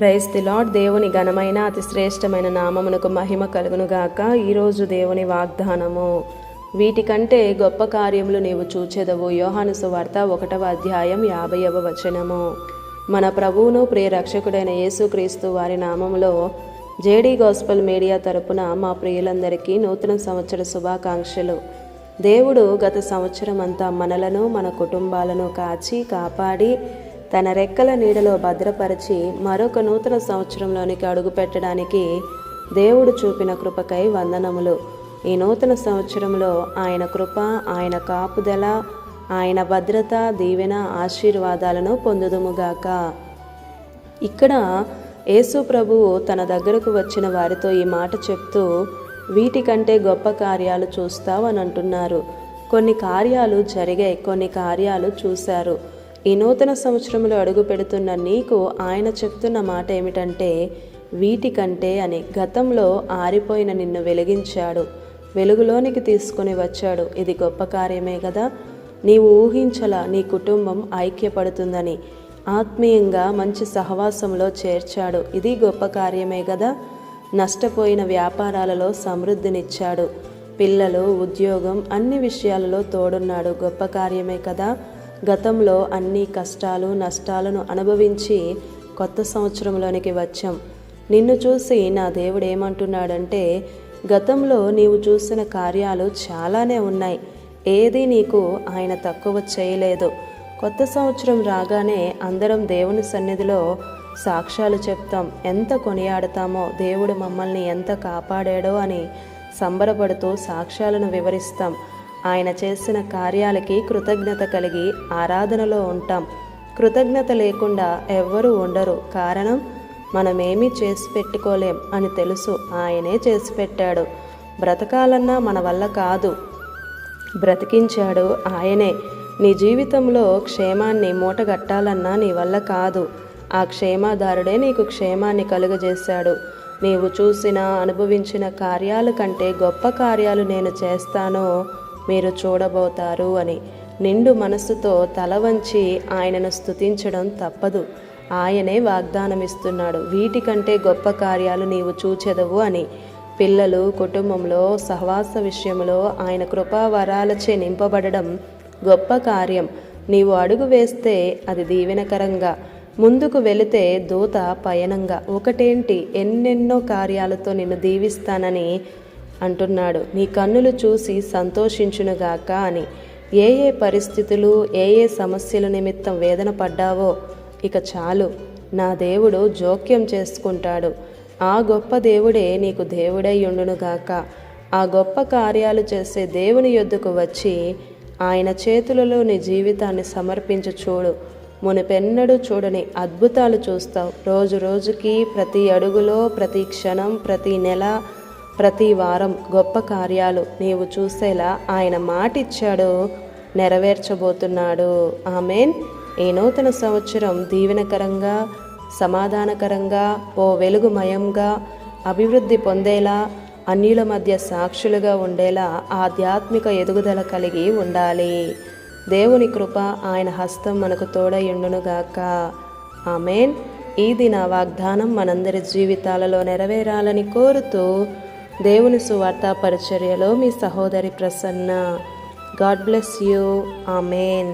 Praise the lord దేవుని ఘనమైన అతి శ్రేష్టమైన నామమునకు మహిమ కలుగునుగాక. ఈరోజు దేవుని వాగ్దానము. వీటికంటే గొప్ప కార్యములు నీవు చూచెదవు. యోహాను సువార్త ఒకటవ అధ్యాయం యాభైవ వచనము. మన ప్రభువును ప్రియరక్షకుడైన యేసుక్రీస్తు వారి నామములో జేడీ గోస్పల్ మీడియా తరపున మా ప్రియులందరికీ నూతన సంవత్సర శుభాకాంక్షలు. దేవుడు గత సంవత్సరం అంతా మనలను మన కుటుంబాలను కాచి కాపాడి తన రెక్కల నీడలో భద్రపరిచి మరొక నూతన సంవత్సరంలోనికి అడుగుపెట్టడానికి దేవుడు చూపిన కృపకై వందనములు. ఈ నూతన సంవత్సరంలో ఆయన కృప ఆయన కాపుదల ఆయన భద్రత దీవెన ఆశీర్వాదాలను పొందుదుముగాక. ఇక్కడ యేసు ప్రభువు తన దగ్గరకు వచ్చిన వారితో ఈ మాట చెప్తూ వీటికంటే గొప్ప కార్యాలు చూస్తావని అంటున్నారు కొన్ని కార్యాలు జరిగాయి కొన్ని కార్యాలు చూశారు. ఈ నూతన సంవత్సరంలో అడుగు పెడుతున్న నీకు ఆయన చెప్తున్న మాట ఏమిటంటే వీటికంటే అని గతంలో ఆరిపోయిన నిన్ను వెలిగించాడు వెలుగులోనికి తీసుకుని వచ్చాడు. ఇది గొప్ప కార్యమే కదా నీవు ఊహించలా నీ కుటుంబం ఐక్యపడుతుందని ఆత్మీయంగా మంచి సహవాసంలో చేర్చాడు. ఇది గొప్ప కార్యమే కదా నష్టపోయిన వ్యాపారాలలో సమృద్ధినిచ్చాడు. పిల్లలు ఉద్యోగం అన్ని విషయాలలో తోడున్నాడు. గొప్ప కార్యమే కదా? గతంలో అన్ని కష్టాలు నష్టాలను అనుభవించి కొత్త సంవత్సరంలోనికి వచ్చాం. నిన్ను చూసి నా దేవుడు ఏమంటున్నాడంటే గతంలో నీవు చూసిన కార్యాలు చాలానే ఉన్నాయి. ఏది నీకు ఆయన తక్కువ చేయలేదు. కొత్త సంవత్సరం రాగానే అందరం దేవుని సన్నిధిలో సాక్ష్యాలు చెప్తాం. ఎంత కొనియాడతామో దేవుడు మమ్మల్ని ఎంత కాపాడాడో అని సంబరపడుతూ సాక్ష్యాలను వివరిస్తాం. ఆయన చేసిన కార్యాలకి కృతజ్ఞత కలిగి ఆరాధనలో ఉంటాం. కృతజ్ఞత లేకుండా ఎవ్వరూ ఉండరు. కారణం మనమేమీ చేసి పెట్టుకోలేం అని తెలుసు. ఆయనే చేసి పెట్టాడు. బ్రతకాలన్నా మన వల్ల కాదు. బ్రతికించాడు ఆయనే. నీ జీవితంలో క్షేమాన్ని మూటగట్టాలన్నా నీ వల్ల కాదు. ఆ క్షేమాదారుడే నీకు క్షేమాన్ని కలుగజేశాడు. నీవు చూసిన అనుభవించిన కార్యాల కంటే గొప్ప కార్యాలు నేను చేస్తానో మీరు చూడబోతారు అని. నిండు మనస్సుతో తల వంచి ఆయనను స్తుతించడం తప్పదు. ఆయనే వాగ్దానం ఇస్తున్నాడు వీటికంటే గొప్ప కార్యాలు నీవు చూచెదవు అని. పిల్లలు కుటుంబంలో సహవాస విషయంలో ఆయన కృపావరాలచే నింపబడడం గొప్ప కార్యం. నీవు అడుగు వేస్తే అది దీవెనకరంగా. ముందుకు వెళితే దూత పయనంగా. ఒకటేంటి? ఎన్నెన్నో కార్యాలతో నిన్ను దీవిస్తానని అంటున్నాడు. నీ కన్నులు చూసి సంతోషించునుగాక అని. ఏ ఏ పరిస్థితులు ఏ ఏ సమస్యల నిమిత్తం వేదన పడ్డావో ఇక చాలు. నా దేవుడు జోక్యం చేసుకుంటాడు. ఆ గొప్ప దేవుడే నీకు దేవుడై ఉండునుగాక. ఆ గొప్ప కార్యాలు చేసే దేవుని యొద్దకు వచ్చి ఆయన చేతులలో నీ జీవితాన్ని సమర్పించి చూడు. మునిపెన్నడూ చూడని అద్భుతాలు చూస్తావు. రోజు రోజుకి ప్రతి అడుగులో ప్రతి క్షణం ప్రతి నెల ప్రతి వారం గొప్ప కార్యాలు నీవు చూసేలా ఆయన మాటిచ్చాడు నెరవేర్చబోతున్నాడు. ఆమెన్. ఈ నూతన సంవత్సరం దీవెనకరంగా సమాధానకరంగా ఓ వెలుగుమయంగా అభివృద్ధి పొందేలా అన్యుల మధ్య సాక్షులుగా ఉండేలా ఆధ్యాత్మిక ఎదుగుదల కలిగి ఉండాలి. దేవుని కృప ఆయన హస్తం మనకు తోడయుండునుగాక ఆమెన్. ఈ దిన వాగ్దానం మనందరి జీవితాలలో నెరవేరాలని కోరుతూ దేవుని సువార్త పరిచర్యలో మీ సహోదరి Prasanna. God bless you amen